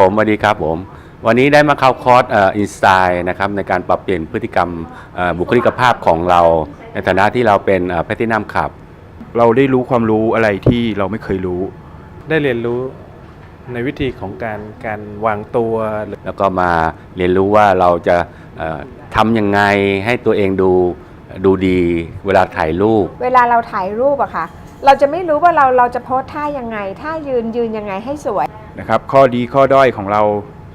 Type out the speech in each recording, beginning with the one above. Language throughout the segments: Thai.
ผมสวัสดีครับผม วันนี้ได้มาเข้าคอร์สอินสไตล์นะครับในการปรับเปลี่ยนพฤติกรรมเอ่อบุคลิกภาพของเรา ในฐานะที่เราเป็นแพทินัมขับ เราได้รู้ความรู้อะไรที่เราไม่เคยรู้ ได้เรียนรู้ในวิธีของการการวางตัวหรือแล้วก็มาเรียนรู้ว่าเราจะเอ่อทำยังไงให้ตัวเองดูดูดีเวลาถ่ายรูป เวลาเราถ่ายรูปอะค่ะ เราจะไม่รู้ว่าเราเราจะโพสท่ายังไงท่ายืนยืนยังไงให้สวย นะครับ ข้อดีข้อด้อยของเรา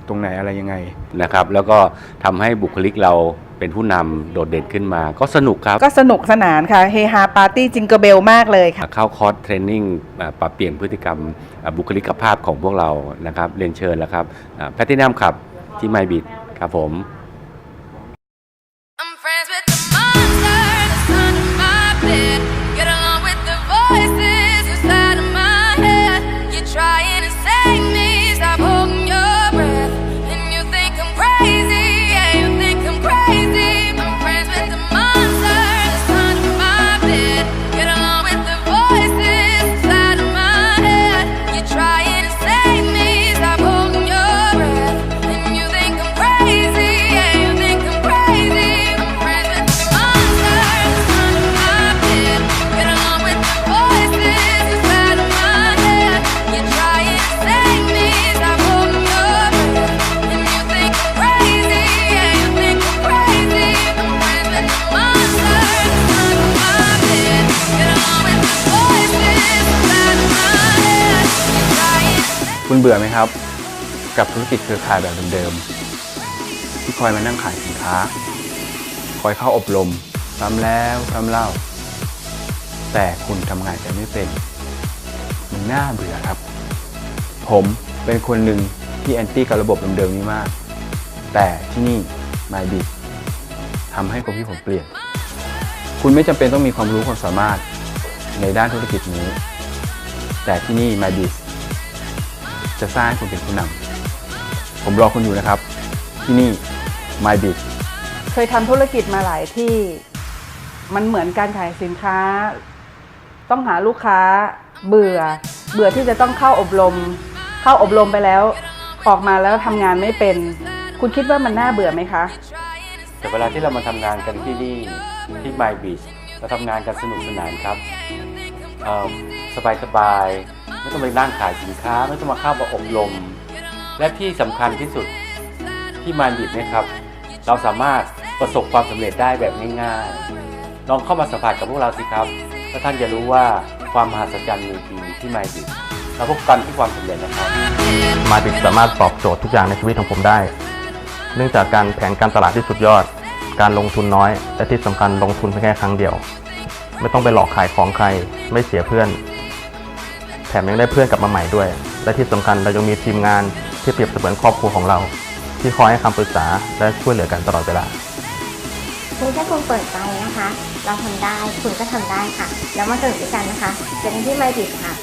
ตรงไหนอะไรยังไง นะครับ แล้วก็ทำให้บุคลิกเราเป็นผู้นำโดดเด่นขึ้นมา ก็สนุกครับ ก็สนุกสนานค่ะ เฮฮาปาร์ตี้จิงเกอร์เบลมากเลยค่ะ เข้าคอร์สเทรนนิ่งอ่าปรับเปลี่ยนพฤติกรรมอ่าบุคลิกภาพของพวกเรานะครับเรียนเชิญแล้วครับแพทินัมขับที่ไมบิดครับผม เบื่อไหมครับ กับธุรกิจเครือข่ายแบบเดิมๆที่คอยมานั่งขายสินค้า คอยเข้าอบรมซ้ำแล้วซ้ำเล่า แต่คุณทำงานกันไม่เป็นมันน่าเบื่อครับ ผมเป็นคนหนึ่งที่แอนตี้กับระบบเดิมๆนี้มาก แต่ที่นี่ MyBit ทำให้ความคิดผมเปลี่ยน คุณไม่จำเป็นต้องมีความรู้ความสามารถในด้านธุรกิจนี้ แต่ที่นี่ MyBit จะสร้างให้คุณเป็นผู้นำผมรอคุณอยู่นะครับ ที่นี่ MyBit เคยทำธุรกิจมาหลายที่ มันเหมือนการขายสินค้า ต้องหาลูกค้าเบื่อ เบื่อที่จะต้องเข้าอบรม เข้าอบรมไปแล้ว ออกมาแล้วทำงานไม่เป็น คุณคิดว่ามันน่าเบื่อไหมคะ แต่เวลาที่เรามาทำงานกันที่นี่ที่ไมบิชเราทำงานกันสนุกสนานครับ สบายๆไม่ต้องไปนั่งขายสินค้า ไม่ต้องมาเข้ามาอบรม และที่สำคัญที่สุดที่ไมบิชนะครับ เราสามารถประสบความสำเร็จได้แบบง่ายๆลองเข้ามาสัมผัสกับพวกเราสิครับแล้วท่านจะรู้ว่าความมหัศจรรย์มีจริงที่ไมบิชเราพบกันที่ความสำเร็จนะครับมาติกสามารถตอบโจทย์ทุกอย่างในชีวิตของผมได้ เนื่องจากการแผนการตลาดที่สุดยอด การลงทุนน้อย และที่สำคัญลงทุนเพียงแค่ครั้งเดียว ไม่ต้องไปหลอกขายของใคร ไม่เสียเพื่อน แถมยังได้เพื่อนกลับมาใหม่ด้วย และที่สำคัญเรายังมีทีมงานที่เปรียบเสมือนครอบครัวของเรา ที่คอยให้คำปรึกษาและช่วยเหลือกันตลอดเวลาคุณแค่คุณเปิดใจนะคะ เราทำได้คุณก็ทำได้ค่ะ แล้วมาสนุกด้วยกันนะคะเจอกันที่ไมดิค่ะ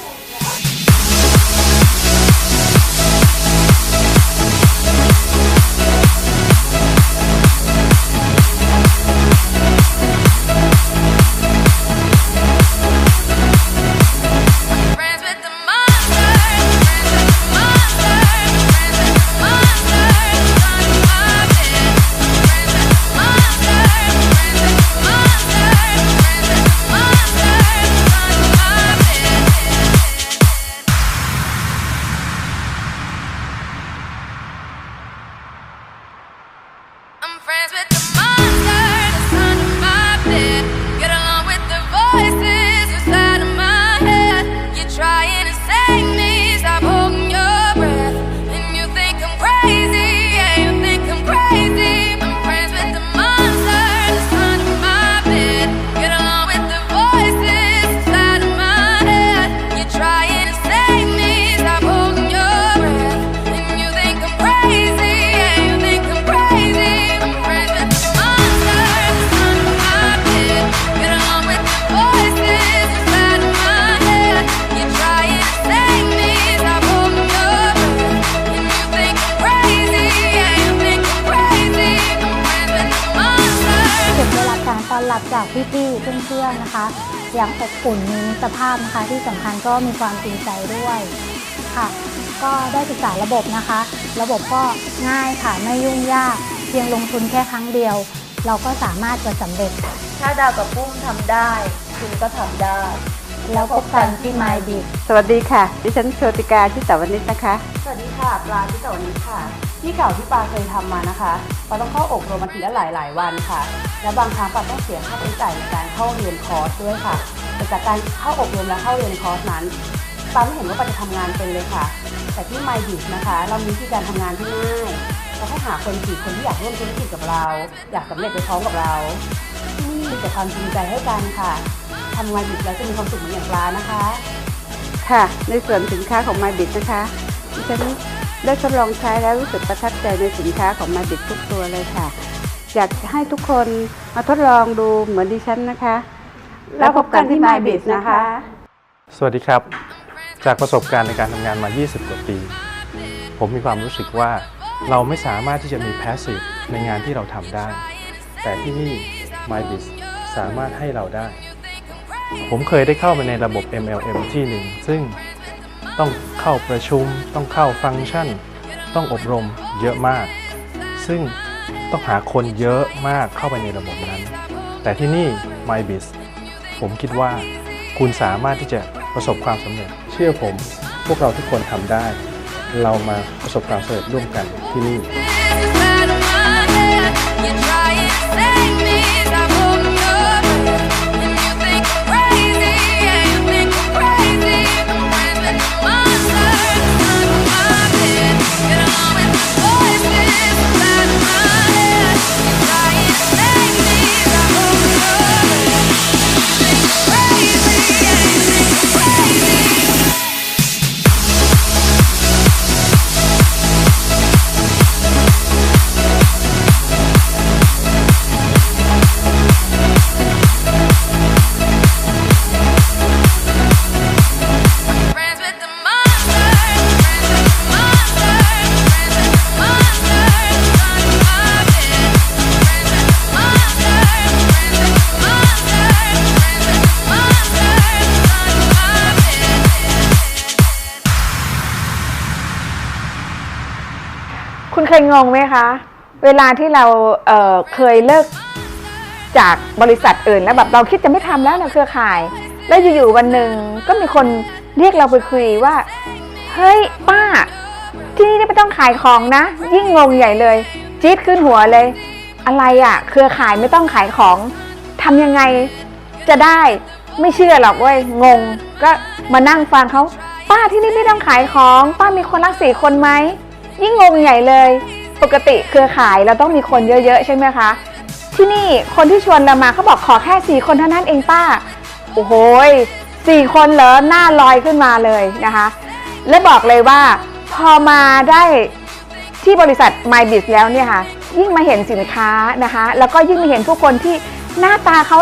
จากพี่ๆเพื่อนๆนะคะ อย่างอบอุ่นมีมิตรภาพนะคะ ที่สำคัญก็มีความจริงใจด้วยค่ะ ก็ได้ศึกษาระบบนะคะ ระบบก็ง่ายค่ะไม่ยุ่งยาก เพียงลงทุนแค่ครั้งเดียว เราก็สามารถจะสำเร็จ ถ้าดาวกับปุ้มทำได้ คุณก็ทำได้ แล้วพบกันที่ My b i สวัสดีค่ะ ดิฉันโชติกาที่สาวนิชนะคะ สวัสดีค่ะ ปลาที่สาวนิชค่ะ ที่เก่าที่ปาเคยทำมานะคะปาต้องเข้าอบรมมาทีละหลายหลายๆวันค่ะ และบางครั้งปาต้องเสียค่าใช้จ่ายในการเข้าเรียนคอร์สด้วยค่ะแต่จากการเข้าอบรมและเข้าเรียนคอร์สนั้นปาไม่เห็นว่าปาจะทำงานเป็นเลยค่ะ แต่ที่ My b i นะคะ เรามีวิธีการทำงานที่ง่ายเราแค่หาคนสี่คนที่อยากร่วมธุรกิจกับเรา อยากสำเร็จไปพร้อมกับเราที่นี่มีแต่ความจริงใจให้กันค่ะทำงานหยุดแล้วจะมีความสุขเหมือนอย่างปลานะคะ ค่ะ ในส่วนสินค้าของ m y b i t นะคะดิฉัน ได้ทดลองใช้แล้วรู้สึกประทับใจในสินค้าของ m y b i t ทุกตัวเลยค่ะ อยากให้ทุกคนมาทดลองดูเหมือนดิฉันนะคะ แล้วพบกันที่ m y b i t นะคะ สวัสดีครับ จากประสบการณ์ในการทำงานมา 20 กว่าปี ผมมีความรู้สึกว่าเราไม่สามารถที่จะมี passive ในงานที่เราทำได้ แต่ที่นี่ MyBiz สามารถให้เราได้ ผมเคยได้เข้าไปในระบบ MLM ที่หนึ่งซึ่ง ต้องเข้าประชุม ต้องเข้าฟังก์ชัน ต้องอบรมเยอะมาก ซึ่งต้องหาคนเยอะมากเข้าไปในระบบนั้น แต่ที่นี่ MyBiz ผมคิดว่าคุณสามารถที่จะประสบความสำเร็จ เชื่อผม พวกเราทุกคนทำได้ เรามาประสบความสำเร็จร่วมกันที่นี่ คุณเคยงงไหมคะ เวลาที่เราเเคยเลิกจากบริษัทอื่นแล้วแบบเราคิดจะไม่ทำแล้วในเครือข่าย แล้วอยู่ๆวันหนึ่งก็มีคนเรียกเราไปคุยว่า เฮ้ยป้า ที่นี่ไม่ต้องขายของนะ ยิ่งงงใหญ่เลยจี๊ดขึ้นหัวเลย อะไรอะ่ะ เครือข่ายไม่ต้องขายของทำยังไงจะได้ไม่เชื่อหรอกเว้ยงง ก็มานั่งฟังเขาป้าที่นี่ไม่ต้องขายของ ป้ามีคนรักสี่คนไหม ยิ่งงงใหญ่เลย ปกติเครือข่ายเราต้องมีคนเยอะๆ ใช่ไหมคะ ที่นี่คนที่ชวนเรามาเขาบอกขอแค่สี่คนเท่านั้นเองป้า โอ้โหสี่คนเหรอหน้าลอยขึ้นมาเลยนะคะ และบอกเลยว่าพอมาได้ที่บริษัท MyBiz แล้วเนี่ยค่ะ ยิ่งมาเห็นสินค้านะคะ แล้วก็ยิ่งมาเห็นผู้คนที่หน้าตาเขา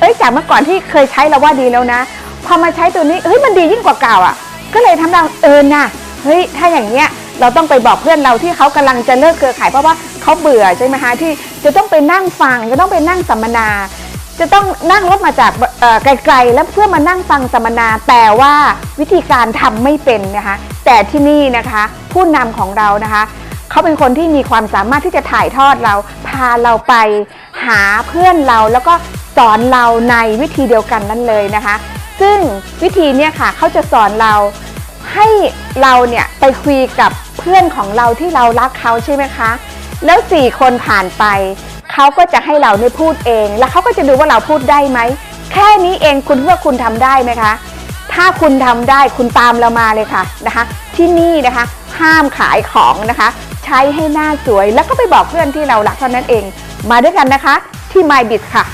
เอ้ยจากเมื่อก่อนที่เคยใช้เราว่าดีแล้วนะ พอมาใช้ตัวนี้เฮ้ยมันดียิ่งกว่าเก่าอะ ก็เลยทำเราเออน่ะเฮ้ยถ้าอย่างเงี้ย เราต้องไปบอกเพื่อนเราที่เขากำลังจะเลิกเครือข่ายเพราะว่าเขาเบื่อใช่ไหมคะที่จะต้องไปนั่งฟังจะต้องไปนั่งสัมมนา จะต้องนั่งรถมาจากไกลๆ แล้วเพื่อมานั่งฟังสัมมนา แต่ว่าวิธีการทำไม่เป็นนะคะแต่ที่นี่นะคะผู้นำของเรานะคะเขาเป็นคนที่มีความสามารถที่จะถ่ายทอดเราพาเราไปหาเพื่อนเราแล้วก็สอนเราในวิธีเดียวกันนั่นเลยนะคะ ซึ่งวิธีเนี่ยค่ะเขาจะสอนเราให้เราเนี่ยไปคุยกับ เพื่อนของเราที่เรารักเขาใช่ไหมคะ แล้วสี่คนผ่านไป เขาก็จะให้เราเนี่ยพูดเอง แล้วเขาก็จะดูว่าเราพูดได้ไหม แค่นี้เองคุณว่าคุณทำได้ไหมคะ ถ้าคุณทำได้คุณตามเรามาเลยค่ะนะคะ ที่นี่นะคะ ห้ามขายของนะคะ ใช้ให้หน้าสวยแล้วก็ไปบอกเพื่อนที่เรารักเท่านั้นเอง มาด้วยกันนะคะ ที่ MyBiz ค่ะ